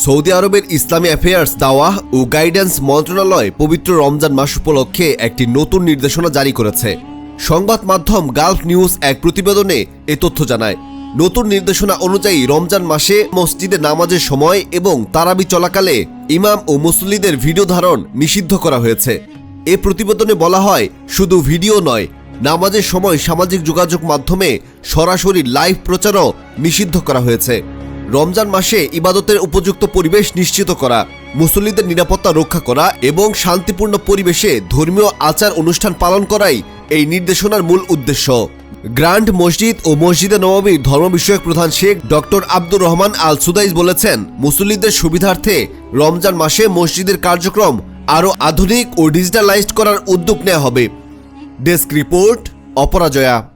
Saudi আরবের ইসলামী affairs দাওয়াহ ও guidance মন্ত্রণালয় পবিত্র রমজান মাস উপলক্ষে একটি নতুন নির্দেশনা জারি করেছে। সংবাদ মাধ্যম গালফ নিউজ এক প্রতিবেদনে এ তথ্য জানায়, নতুন নির্দেশনা অনুযায়ী রমজান মাসে মসজিদে নামাজের সময় এবং তারাবি চলাকালে ইমাম ও মুসল্লিদের ভিডিও ধারণ নিষিদ্ধ করা হয়েছে। এ প্রতিবেদনে বলা হয়, শুধু ভিডিও নয়, নামাজের সময় সামাজিক যোগাযোগ মাধ্যমে সরাসরি লাইভ প্রচারও নিষিদ্ধ করা হয়েছে। রমজান মাসে ইবাদতের উপযুক্ত পরিবেশ নিশ্চিত করা, মুসল্লিদের নিরাপত্তা রক্ষা করা এবং শান্তিপূর্ণ পরিবেশে ধর্মীয় আচার অনুষ্ঠান পালন করাই এই নির্দেশনার মূল উদ্দেশ্য। গ্র্যান্ড মসজিদ ও মসজিদে নবমীর ধর্ম বিষয়ক প্রধান Sheikh doctor Abdur Rahman Al Sudais বলেছেন, মুসল্লিদের সুবিধার্থে রমজান মাসে মসজিদের কার্যক্রম আরও আধুনিক ও ডিজিটালাইজড করার উদ্যোগ নেওয়া হবে। Desk report, অপরাজয়া।